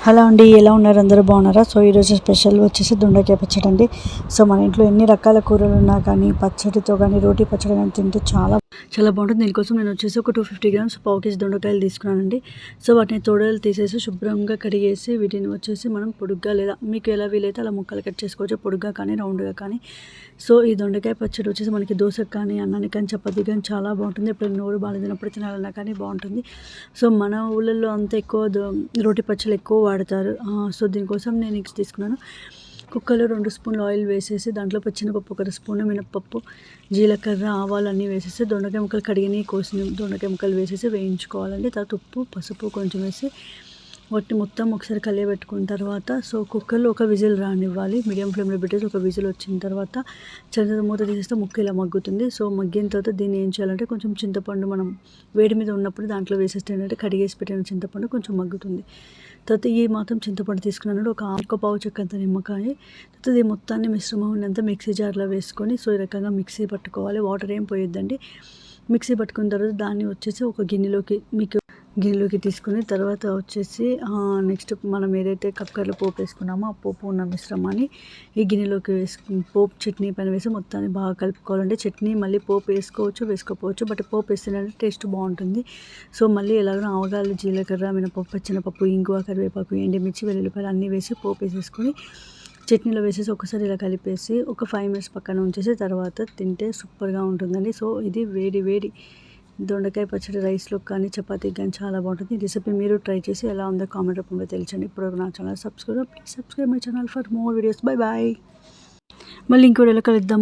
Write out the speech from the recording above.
Hello అండి ఎలా ఉన్నారు? అందరూ బాగున్నారా? సో ఈరోజు స్పెషల్ వచ్చేసి దొండకాయ పచ్చడి అండి సో మన ఇంట్లో ఎన్ని రకాల కూరలు ఉన్నా కానీ పచ్చడితో కానీ రోటీ పచ్చడి కానీ తింటే చాలా చాలా బాగుంటుంది. దీనికోసం నేను వచ్చేసి ఒక టూ ఫిఫ్టీ గ్రామ్స్ పావు కేజీ దొండకాయలు తీసుకున్నానండి. సో వాటిని తోడలు తీసేసి శుభ్రంగా కడిగేసి వీటిని వచ్చేసి మనం పొడుగ్గా లేదా మీకు ఎలా వీలైతే అలా ముక్కలు కట్ చేసుకోవచ్చు. పొడుగ్గా కానీ రౌండ్గా కానీ. సో ఈ దొండకాయ పచ్చడి వచ్చేసి మనకి దోశకు కానీ అన్నానికి కానీ చపాతీ కానీ చాలా బాగుంటుంది. ఎప్పుడు నోరు బాగాలేనప్పుడు తినాలన్నా కానీ బాగుంటుంది. సో మన ఊళ్ళల్లో అంత ఎక్కువ రోటి పచ్చళ్ళు ఎక్కువ వాడతారు. సో దీనికోసం నేను తీసుకున్నాను. కుక్కర్లో రెండు స్పూన్లు ఆయిల్ వేసేసి దాంట్లో పచ్చినపప్పు ఒక స్పూన్ మినపప్పు జీలకర్ర ఆవాలు అన్నీ వేసేసి దొండకాయ ముక్కలు కడిగినవి కోసిన దొండకాయ ముక్కలు వేసేసి వేయించుకోవాలండి. తర్వాత ఉప్పు పసుపు కొంచెం వేసి వాటిని మొత్తం ఒకసారి కలియబెట్టుకున్న తర్వాత సో కుక్కర్లో ఒక విజిల్ రానివ్వాలి. మీడియం ఫ్లేమ్లో పెట్టేసి ఒక విజిల్ వచ్చిన తర్వాత చల్ల మూత తీసేస్తే ముక్క ఇలా మగ్గుతుంది. సో మగ్గిన తర్వాత దీన్ని ఏం చేయాలంటే కొంచెం చింతపండు మనం వేడి మీద ఉన్నప్పుడు దాంట్లో వేసేస్తే ఏంటంటే కడిగేసి పెట్టిన చింతపండు కొంచెం మగ్గుతుంది. తర్వాత ఈ మాత్రం చింతపండు తీసుకున్నాను. ఒక ఒక పావు చెక్కంత నిమ్మకాయ. తర్వాత ఇది మొత్తాన్ని మిశ్రమం అంతా మిక్సీ జార్లో వేసుకొని సో ఈ రకంగా మిక్సీ పట్టుకోవాలి. వాటర్ ఏం పోయొద్దండి. మిక్సీ పట్టుకున్న తర్వాత దాన్ని వచ్చేసి ఒక గిన్నెలోకి మీకు గిన్నెలోకి తీసుకుని తర్వాత వచ్చేసి నెక్స్ట్ మనం ఏదైతే కక్కర్లో పోపు వేసుకున్నామో ఆ పోపు ఉన్న మిశ్రమాన్ని ఈ గిన్నెలోకి వేసుకు పోపు చట్నీ పైన వేసి మొత్తాన్ని బాగా కలుపుకోవాలంటే చట్నీ మళ్ళీ పోపు వేసుకోవచ్చు వేసుకోకపోవచ్చు. బట్ పోపు వేస్తేనంటే టేస్ట్ బాగుంటుంది. సో మళ్ళీ ఎలాగో ఆవగాలు జీలకర్ర మినపప్పు పచ్చినపప్పు ఇంగువ కరివేపాకు ఎండిమిర్చి వెల్లుల్లిపాయలు అన్నీ వేసి పోపు వేసేసుకొని చట్నీలో వేసేసి ఒకసారి ఇలా కలిపేసి ఒక ఫైవ్ మినిట్స్ పక్కన ఉంచేసి తర్వాత తింటే సూపర్గా ఉంటుందండి. సో ఇది వేడి వేడి దొండకాయ పచ్చడి రైస్లో కానీ చపాతీకి కానీ చాలా బాగుంటుంది. ఈ రెసిపీ మీరు ట్రై చేసి ఎలా ఉందో కామెంట్ రూపంలో తెలియచండి ఇప్పుడు నా channel subscribe please subscribe my channel for more videos bye bye మళ్ళీ ఇంకోటి ఎలా కలుద్దాం.